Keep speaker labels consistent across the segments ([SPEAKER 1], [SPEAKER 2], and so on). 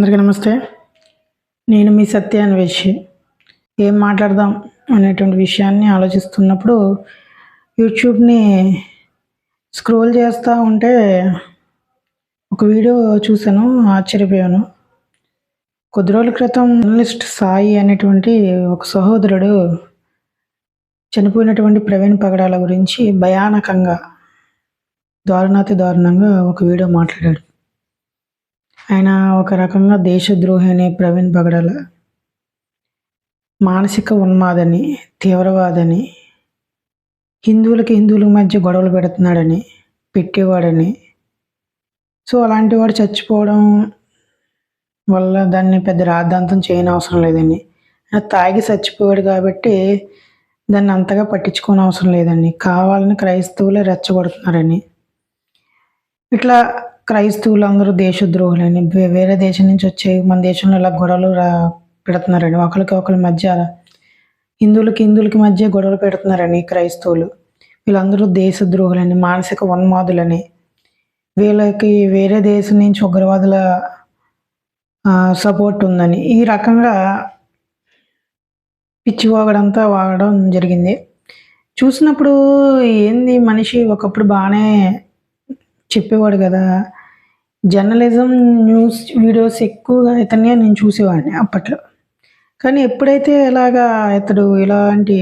[SPEAKER 1] అందరికీ నమస్తే. నేను మీ సత్య అన్వేషి. ఏం మాట్లాడదాం అనేటువంటి విషయాన్ని ఆలోచిస్తున్నప్పుడు యూట్యూబ్ని స్క్రోల్ చేస్తూ ఉంటే ఒక వీడియో చూశాను ఆశ్చర్యపోయాను. కొద్ది రోజుల క్రితం జర్నలిస్ట్ సాయి అనేటువంటి ఒక సహోదరుడు చనిపోయినటువంటి ప్రవీణ్ పగడాల గురించి భయానకంగా దారుణాతి దారుణంగా ఒక వీడియో మాట్లాడాడు. ఆయన ఒక రకంగా దేశద్రోహి అనే ప్రవీణ్ పగడాల మానసిక ఉన్మాదని తీవ్రవాదని హిందువులకి హిందువుల మధ్య గొడవలు పెడుతున్నాడని పెట్టేవాడని సో అలాంటి వాడు చచ్చిపోవడం వల్ల దాన్ని పెద్ద రాద్ధాంతం చేయని అవసరం లేదండి. ఆయన తాగి చచ్చిపోయాడు కాబట్టి దాన్ని అంతగా పట్టించుకోని అవసరం లేదండి. కావాలని క్రైస్తవులే రెచ్చగొడుతున్నారని. ఇట్లా క్రైస్తవులు అందరూ దేశద్రోహులని వే- వేరే దేశం నుంచి వచ్చే మన దేశంలో ఇలా గొడవలు రా పెడుతున్నారని ఒకరికి ఒకరి మధ్య హిందువులకి హిందువులకి మధ్య గొడవలు పెడుతున్నారని క్రైస్తవులు. వీళ్ళందరూ దేశద్రోహులని మానసిక ఉన్మాదులని. వీళ్ళకి వేరే దేశం నుంచి ఉగ్రవాదుల సపోర్ట్ ఉందని. ఈ రకంగా పిచ్చి వాగడంతా వాగడం జరిగింది. చూసినప్పుడు ఏంది మనిషి ఒకప్పుడు బాగానే చెప్పేవాడు కదా. జర్నలిజం న్యూస్ వీడియోస్ ఎక్కువగా ఇతనే నేను చూసేవాడిని అప్పట్లో. కానీ ఎప్పుడైతే ఇలాగా ఇతడు ఇలాంటి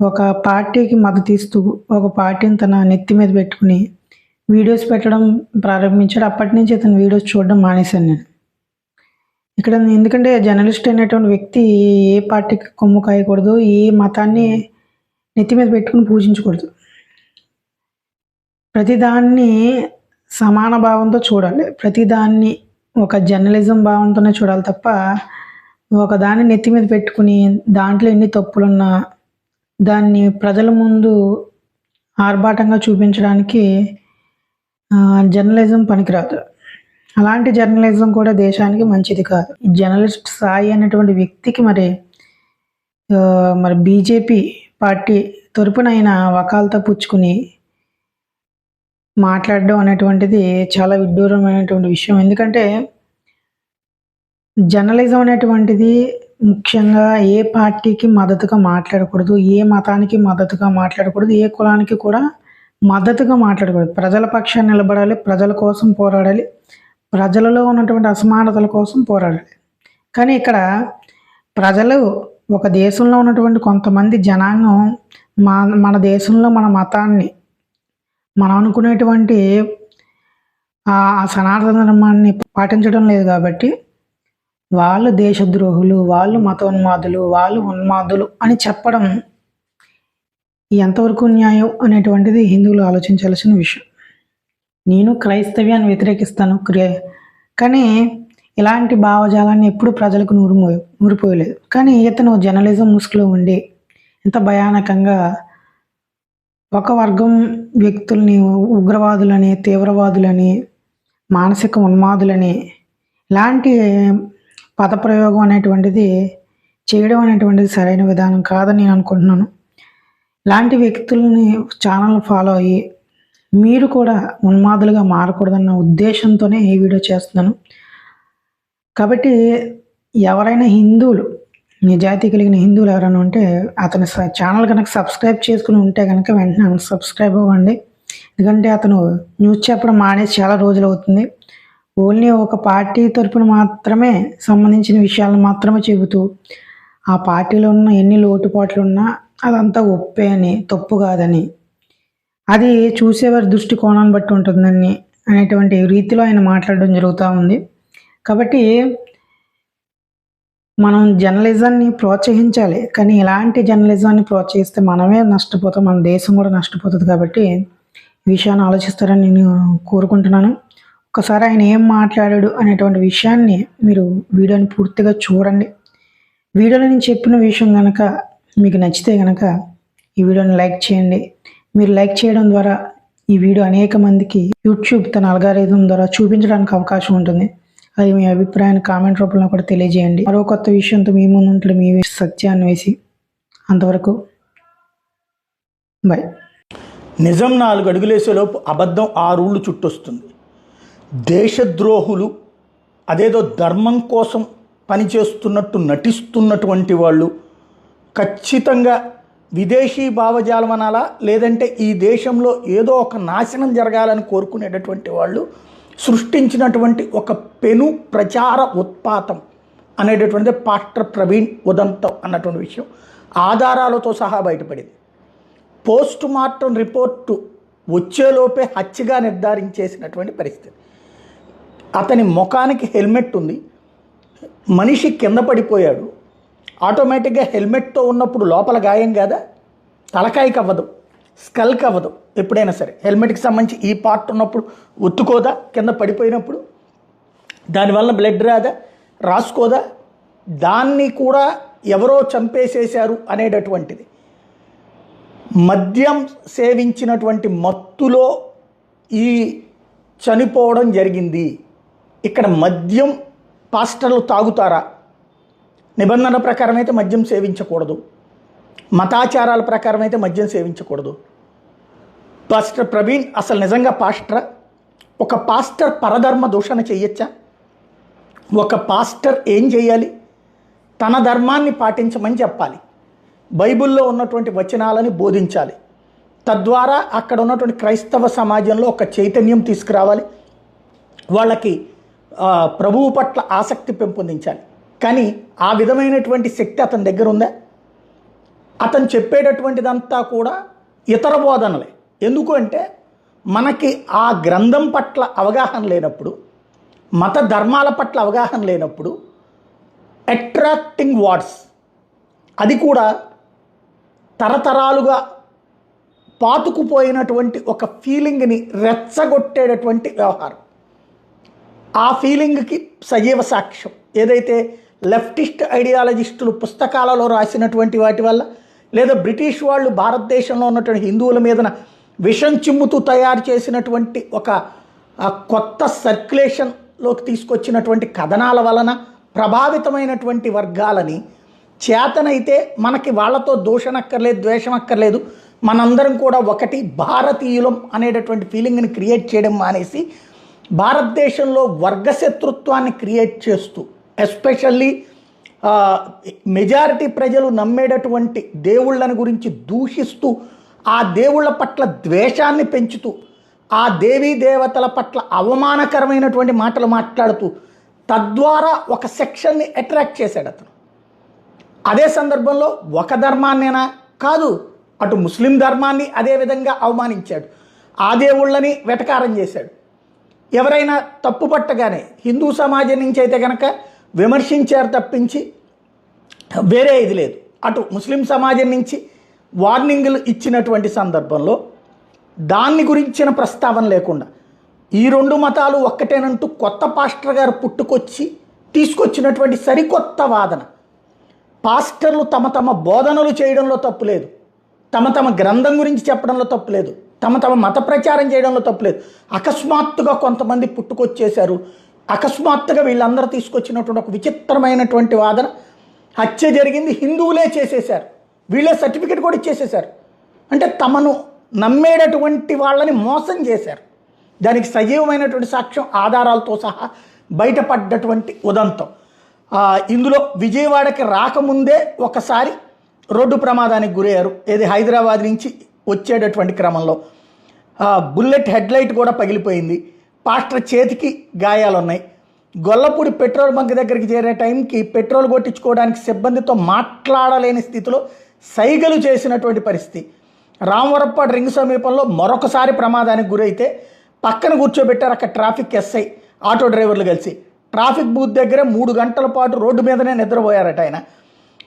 [SPEAKER 1] ఒక పార్టీకి మద్దతు ఇస్తూ ఒక పార్టీని తన నెత్తి మీద పెట్టుకుని వీడియోస్ పెట్టడం ప్రారంభించాడు అప్పటి నుంచి ఇతను వీడియోస్ చూడడం మానేశాను నేను. ఇక్కడ ఎందుకంటే జర్నలిస్ట్ అనేటువంటి వ్యక్తి ఏ పార్టీకి కొమ్ము కాయకూడదు ఏ మతాన్ని నెత్తి మీద పెట్టుకుని పూజించకూడదు. ప్రతిదాన్ని సమాన భావంతో చూడాలి. ప్రతిదాన్ని ఒక జర్నలిజం భావంతోనే చూడాలి తప్ప ఒకదాన్ని నెత్తి మీద పెట్టుకుని దాంట్లో ఎన్ని తప్పులున్నా దాన్ని ప్రజల ముందు ఆర్భాటంగా చూపించడానికి జర్నలిజం పనికిరాదు. అలాంటి జర్నలిజం కూడా దేశానికి మంచిది కాదు. జర్నలిస్ట్ సాయి అనేటువంటి వ్యక్తికి మరి మరి బీజేపీ పార్టీ తరపున వకాలతో పుచ్చుకుని మాట్లాడడం అనేటువంటిది చాలా విడ్డూరమైనటువంటి విషయం. ఎందుకంటే జర్నలిజం అనేటువంటిది ముఖ్యంగా ఏ పార్టీకి మద్దతుగా మాట్లాడకూడదు ఏ మతానికి మద్దతుగా మాట్లాడకూడదు ఏ కులానికి కూడా మద్దతుగా మాట్లాడకూడదు. ప్రజల పక్షాన్ని నిలబడాలి ప్రజల కోసం పోరాడాలి ప్రజలలో ఉన్నటువంటి అసమానతల కోసం పోరాడాలి. కానీ ఇక్కడ ప్రజలు ఒక దేశంలో ఉన్నటువంటి కొంతమంది జనాంగం మా మన దేశంలో మన మతాన్ని మనం అనుకునేటువంటి ఆ సనాతన ధర్మాన్ని పాటించడం లేదు కాబట్టి వాళ్ళు దేశద్రోహులు వాళ్ళు మతోన్మాదులు వాళ్ళు ఉన్మాదులు అని చెప్పడం ఎంతవరకు న్యాయం అనేటువంటిది హిందువులు ఆలోచించాల్సిన విషయం. నేను క్రైస్తవ్యాన్ని వ్యతిరేకిస్తాను క్రియ కానీ ఇలాంటి భావజాలాన్ని ఎప్పుడు ప్రజలకు నూరుమో నూరిపోయలేదు కానీ ఇతను జర్నలిజం ముసుగులో ఉండి ఇంత భయానకంగా ఒక వర్గం వ్యక్తుల్ని ఉగ్రవాదులని తీవ్రవాదులని మానసిక ఉన్మాదులని ఇలాంటి పదప్రయోగం అనేటువంటిది చేయడం అనేటువంటిది సరైన విధానం కాదని నేను అనుకుంటున్నాను. ఇలాంటి వ్యక్తుల్ని ఛానల్ ఫాలో అయ్యి మీరు కూడా ఉన్మాదులుగా మారకూడదన్న ఉద్దేశంతోనే ఈ వీడియో చేస్తున్నాను. కాబట్టి ఎవరైనా హిందువులు నిజాయితీ కలిగిన హిందువులు ఎవరైనా ఉంటే అతని ఛానల్ కనుక సబ్స్క్రైబ్ చేసుకుని ఉంటే కనుక వెంటనే సబ్స్క్రైబ్ అవ్వండి. ఎందుకంటే అతను న్యూస్ చెప్పడం మానేసి చాలా రోజులు అవుతుంది. ఓన్లీ ఒక పార్టీ తరపున మాత్రమే సంబంధించిన విషయాలను మాత్రమే చెబుతూ ఆ పార్టీలో ఉన్న ఎన్ని లోటుపాట్లు ఉన్నా అదంతా ఒప్పే అని తప్పు కాదని అది చూసేవారి దృష్టి కోణాన్ని బట్టి ఉంటుందని అనేటువంటి రీతిలో ఆయన మాట్లాడడం జరుగుతూ ఉంది. కాబట్టి మనం జర్నలిజాన్ని ప్రోత్సహించాలి. కానీ ఇలాంటి జర్నలిజాన్ని ప్రోత్సహిస్తే మనమే నష్టపోతాం మన దేశం కూడా నష్టపోతుంది కాబట్టి ఈ విషయాన్ని ఆలోచిస్తారని నేను కోరుకుంటున్నాను. ఒకసారి ఆయన ఏం మాట్లాడాడు అనేటువంటి విషయాన్ని మీరు వీడియోని పూర్తిగా చూడండి. వీడియోలో నేను చెప్పిన విషయం కనుక మీకు నచ్చితే కనుక ఈ వీడియోని లైక్ చేయండి. మీరు లైక్ చేయడం ద్వారా ఈ వీడియో అనేక మందికి యూట్యూబ్ తన అల్గారిథం ద్వారా చూపించడానికి అవకాశం ఉంటుంది. అది మీ అభిప్రాయాన్ని కామెంట్ రూపంలో కూడా తెలియజేయండి. మరో కొత్త విషయంతో మీ ముందు ఉంటుంది మీ సత్యాన్ని వేసి అంతవరకు బాయ్.
[SPEAKER 2] నిజం నాలుగు అడుగులేసేలోపు అబద్ధం ఆ ఊళ్ళు చుట్టొస్తుంది. దేశద్రోహులు అదేదో ధర్మం కోసం పనిచేస్తున్నట్టు నటిస్తున్నటువంటి వాళ్ళు ఖచ్చితంగా విదేశీ భావజాలం అనాలా లేదంటే ఈ దేశంలో ఏదో ఒక నాశనం జరగాలని కోరుకునేటటువంటి వాళ్ళు సృష్టించినటువంటి ఒక పెను ప్రచార ఉత్పాతం అనేటటువంటిది పాస్టర్ ప్రవీణ్ ఉదంతం అన్నటువంటి విషయం. ఆధారాలతో సహా బయటపడింది. పోస్ట్ మార్టం రిపోర్టు వచ్చేలోపే హత్యగా నిర్ధారించేసినటువంటి పరిస్థితి. అతని ముఖానికి హెల్మెట్ ఉంది. మనిషి కింద పడిపోయాడు. ఆటోమేటిక్గా హెల్మెట్తో ఉన్నప్పుడు లోపల గాయం కాదా? తలకాయకి అవ్వదు స్కల్క్ అవ్వదు ఎప్పుడైనా సరే. హెల్మెట్కి సంబంధించి ఈ పార్ట్ ఉన్నప్పుడు ఒత్తుకోదా కింద పడిపోయినప్పుడు? దానివల్ల బ్లడ్ రాదా రాసుకోదా? దాన్ని కూడా ఎవరో చంపేసేశారు అనేటటువంటిది. మద్యం సేవించినటువంటి మత్తులో ఈ చనిపోవడం జరిగింది. ఇక్కడ మద్యం పాస్టర్లు తాగుతారా? నిబంధన ప్రకారం అయితే మద్యం సేవించకూడదు. మతాచారాల ప్రకారం అయితే మద్యం సేవించకూడదు. పాస్టర్ ప్రవీణ్ అసలు నిజంగా పాస్టర్? ఒక పాస్టర్ పరధర్మ దూషణ చేయొచ్చా? ఒక పాస్టర్ ఏం చేయాలి? తన ధర్మాన్ని పాటించమని చెప్పాలి. బైబిల్లో ఉన్నటువంటి వచనాలని బోధించాలి. తద్వారా అక్కడ ఉన్నటువంటి క్రైస్తవ సమాజంలో ఒక చైతన్యం తీసుకురావాలి. వాళ్ళకి ప్రభువు పట్ల ఆసక్తి పెంపొందించాలి. కానీ ఆ విధమైనటువంటి శక్తి అతని దగ్గర ఉందా? అతను చెప్పేటటువంటిదంతా కూడా ఇతర బోధనలే. ఎందుకు అంటే మనకి ఆ గ్రంథం పట్ల అవగాహన లేనప్పుడు మత ధర్మాల పట్ల అవగాహన లేనప్పుడు అట్రాక్టింగ్ వార్డ్స్ అది కూడా తరతరాలుగా పాతుకుపోయినటువంటి ఒక ఫీలింగ్ని రెచ్చగొట్టేటటువంటి వ్యవహారం. ఆ ఫీలింగ్కి సజీవ సాక్ష్యం. ఏదైతే లెఫ్టిస్ట్ ఐడియాలజిస్టులు పుస్తకాలలో రాసినటువంటి వాటి వల్ల లేదా బ్రిటిష్ వాళ్ళు భారతదేశంలో ఉన్నటువంటి హిందువుల మీదన విషం చిమ్ముతూ తయారు చేసినటువంటి ఒక కొత్త సర్క్యులేషన్లోకి తీసుకొచ్చినటువంటి కథనాల వలన ప్రభావితమైనటువంటి వర్గాలని చేతనైతే మనకి వాళ్ళతో దూషణ అక్కర్లేదు ద్వేషం అక్కర్లేదు మనందరం కూడా ఒకటి భారతీయులం అనేటటువంటి ఫీలింగ్ని క్రియేట్ చేయడం మానేసి భారతదేశంలో వర్గశత్రుత్వాన్ని క్రియేట్ చేస్తూ ఎస్పెషల్లీ మెజారిటీ ప్రజలు నమ్మేటటువంటి దేవుళ్ళని గురించి దూషిస్తూ ఆ దేవుళ్ళ పట్ల ద్వేషాన్ని పెంచుతూ ఆ దేవీ దేవతల పట్ల అవమానకరమైనటువంటి మాటలు మాట్లాడుతూ తద్వారా ఒక సెక్షన్ని అట్రాక్ట్ చేశాడు అతను. అదే సందర్భంలో ఒక ధర్మాన్నేనా? కాదు అటు ముస్లిం ధర్మాన్ని అదే విధంగా అవమానించాడు. ఆ దేవుళ్ళని వెటకారం చేశాడు. ఎవరైనా తప్పు పట్టగానే హిందూ సమాజం నుంచి అయితే కనుక విమర్శించారు తప్పించి వేరే ఇది లేదు. అటు ముస్లిం సమాజం నుంచి వార్నింగ్లు ఇచ్చినటువంటి సందర్భంలో దాన్ని గురించిన ప్రస్తావన లేకుండా ఈ రెండు మతాలు ఒక్కటేనంటూ కొత్త పాస్టర్ గారు పుట్టుకొచ్చి తీసుకొచ్చినటువంటి సరికొత్త వాదన. పాస్టర్లు తమ తమ బోధనలు చేయడంలో తప్పు లేదు. తమ తమ గ్రంథం గురించి చెప్పడంలో తప్పు లేదు. తమ తమ మత ప్రచారం చేయడంలో తప్పు లేదు. అకస్మాత్తుగా కొంతమంది పుట్టుకొచ్చేశారు. అకస్మాత్తుగా వీళ్ళందరూ తీసుకొచ్చినటువంటి ఒక విచిత్రమైనటువంటి వాదన. హత్య జరిగింది. హిందువులే చేసేశారు. వీళ్ళే సర్టిఫికెట్ కూడా ఇచ్చేసేశారు. అంటే తమను నమ్మేటటువంటి వాళ్ళని మోసం చేశారు. దానికి సజీవమైనటువంటి సాక్ష్యం ఆధారాలతో సహా బయటపడ్డటువంటి ఉదంతం. ఇందులో విజయవాడకి రాకముందే ఒకసారి రోడ్డు ప్రమాదానికి గురయ్యారు. ఏది హైదరాబాద్ నుంచి వచ్చేటటువంటి క్రమంలో. బుల్లెట్ హెడ్లైట్ కూడా పగిలిపోయింది. పాస్టర్ చేతికి గాయాలున్నాయి. గొల్లపూడి పెట్రోల్ బంక్ దగ్గరికి చేరే టైంకి పెట్రోల్ కొట్టించుకోవడానికి సిబ్బందితో మాట్లాడలేని స్థితిలో సైగలు చేసినటువంటి పరిస్థితి. రామవరప్పాడు రింగ్ సమీపంలో మరొకసారి ప్రమాదానికి గురైతే పక్కన కూర్చోబెట్టారు అక్కడ ట్రాఫిక్ ఎస్ఐ ఆటో డ్రైవర్లు కలిసి. ట్రాఫిక్ బూత్ దగ్గర మూడు గంటల పాటు రోడ్డు మీదనే నిద్రపోయారట ఆయన.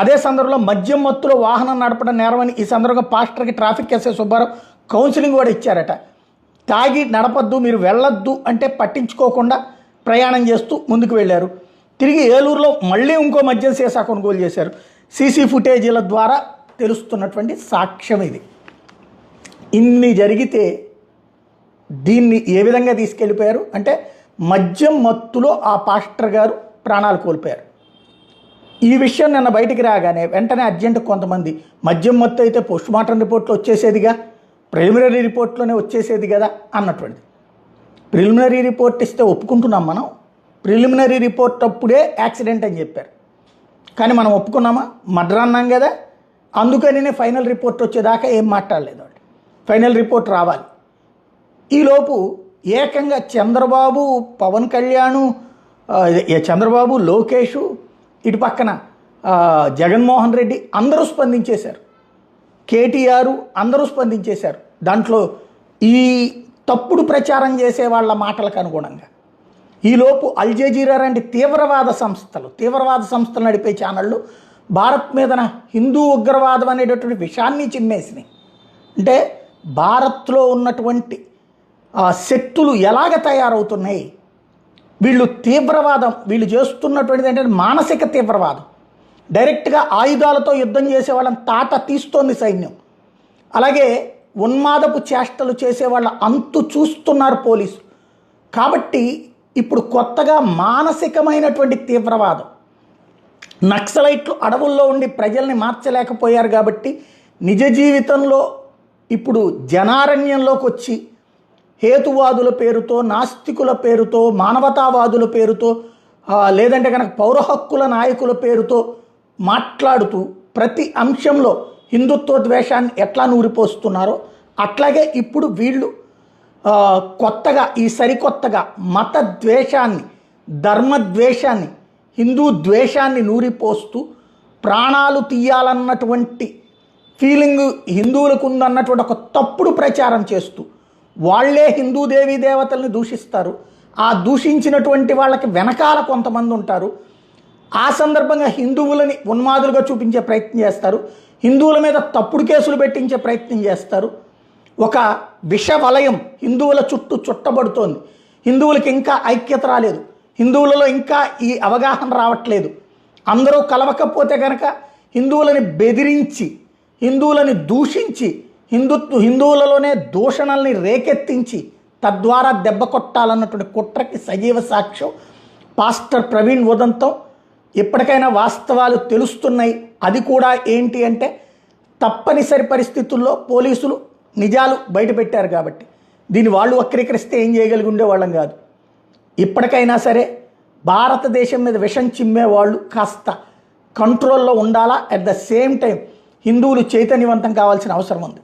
[SPEAKER 2] అదే సందర్భంలో మద్యం మత్తులో వాహనం నడపడం నేరమని ఈ సందర్భంగా పాస్టర్కి ట్రాఫిక్ ఎస్ఐ సుబ్బారావు కౌన్సిలింగ్ కూడా ఇచ్చారట. తాగి నడపద్దు మీరు వెళ్ళొద్దు అంటే పట్టించుకోకుండా ప్రయాణం చేస్తూ ముందుకు వెళ్ళారు. తిరిగి ఏలూరులో మళ్ళీ ఇంకో మద్యం సీసా కొనుగోలు చేశారు. సీసీ ఫుటేజీల ద్వారా తెలుస్తున్నటువంటి సాక్ష్యం ఇది. ఇన్ని జరిగితే దీన్ని ఏ విధంగా తీసుకెళ్ళిపోయారు అంటే మద్యం మత్తులో ఆ పాస్టర్ గారు ప్రాణాలు కోల్పోయారు. ఈ విషయం నిన్న బయటికి రాగానే వెంటనే అర్జెంటు కొంతమంది మద్యం మత్తు అయితే పోస్ట్ మార్టం రిపోర్ట్లో వచ్చేసేదిగా ప్రిలిమినరీ రిపోర్ట్లోనే వచ్చేసేది కదా అన్నటువంటిది. ప్రిలిమినరీ రిపోర్ట్ ఇస్తే ఒప్పుకుంటున్నాం మనం. ప్రిలిమినరీ రిపోర్ట్ అప్పుడే యాక్సిడెంట్ అని చెప్పారు. కానీ మనం ఒప్పుకున్నామా? మర్డర్ అన్నాం కదా. అందుకనే ఫైనల్ రిపోర్ట్ వచ్చేదాకా ఏం మాట్లాడలేదు ఫైనల్ రిపోర్ట్ రావాలి. ఈలోపు ఏకంగా చంద్రబాబు పవన్ కళ్యాణ్ ఏ చంద్రబాబు లోకేష్ ఇటు పక్కన జగన్మోహన్ రెడ్డి అందరూ స్పందించేశారు. కేటీఆర్ అందరూ స్పందించేశారు. దాంట్లో ఈ తప్పుడు ప్రచారం చేసే వాళ్ళ మాటలకు అనుగుణంగా. ఈలోపు అల్జజీరా లాంటి తీవ్రవాద సంస్థలు తీవ్రవాద సంస్థలు నడిపే ఛానళ్ళు భారత్ మీదన హిందూ ఉగ్రవాదం అనేటటువంటి విషయాన్ని చిమ్మేసినాయి. అంటే భారత్లో ఉన్నటువంటి ఆ, శక్తులు ఎలాగ తయారవుతున్నాయి? వీళ్ళు తీవ్రవాదం వీళ్ళు చేస్తున్నటువంటిది ఏంటంటే మానసిక తీవ్రవాదం. డైరెక్ట్గా ఆయుధాలతో యుద్ధం చేసే వాళ్ళని తాట తీస్తోంది సైన్యం. అలాగే ఉన్మాదపు చేష్టలు చేసే వాళ్ళ అంతు చూస్తున్నారు పోలీసు. కాబట్టి ఇప్పుడు కొత్తగా మానసికమైనటువంటి తీవ్రవాదం. నక్సలైట్లు అడవుల్లో ఉండి ప్రజల్ని మార్చలేకపోయారు కాబట్టి నిజ జీవితంలో ఇప్పుడు జనారణ్యంలోకి వచ్చి హేతువాదుల పేరుతో నాస్తికుల పేరుతో మానవతావాదుల పేరుతో లేదంటే కనుక పౌర హక్కుల నాయకుల పేరుతో మాట్లాడుతూ ప్రతి అంశంలో హిందుత్వ ద్వేషాన్ని ఎట్లా నూరిపోస్తున్నారో అట్లాగే ఇప్పుడు వీళ్ళు కొత్తగా ఈ సరికొత్తగా మత ద్వేషాన్ని ధర్మ ద్వేషాన్ని హిందూ ద్వేషాన్ని నూరిపోస్తూ ప్రాణాలు తీయాలన్నటువంటి ఫీలింగ్ హిందువులకు ఉందన్నటువంటి ఒక తప్పుడు ప్రచారం చేస్తూ వాళ్ళే హిందూ దేవీ దేవతల్ని దూషిస్తారు. ఆ దూషించినటువంటి వాళ్ళకి వెనకాల కొంతమంది ఉంటారు. ఆ సందర్భంగా హిందువులని ఉన్మాదులుగా చూపించే ప్రయత్నం చేస్తారు. హిందువుల మీద తప్పుడు కేసులు పెట్టించే ప్రయత్నం చేస్తారు. ఒక విష వలయం హిందువుల చుట్టూ చుట్టబడుతోంది. హిందువులకి ఇంకా ఐక్యత రాలేదు. హిందువులలో ఇంకా ఈ అవగాహన రావట్లేదు. అందరూ కలవకపోతే కనుక హిందువులని బెదిరించి హిందువులని దూషించి హిందుత్వ హిందువులలోనే దూషణల్ని రేకెత్తించి తద్వారా దెబ్బ కొట్టాలన్నటువంటి కుట్రకి సజీవ సాక్ష్యం పాస్టర్ ప్రవీణ్ ఉదంతం. ఎప్పటికైనా వాస్తవాలు తెలుస్తున్నాయి. అది కూడా ఏంటి అంటే తప్పనిసరి పరిస్థితుల్లో పోలీసులు నిజాలు బయటపెట్టారు కాబట్టి. దీన్ని వాళ్ళు వక్రీకరిస్తే ఏం చేయగలిగి ఉండేవాళ్ళం కాదు. ఇప్పటికైనా సరే భారతదేశం మీద విషం చిమ్మే వాళ్ళు కాస్త కంట్రోల్లో ఉండాలా? అట్ ద సేమ్ టైం హిందువులు చైతన్యవంతం కావాల్సిన అవసరం ఉంది.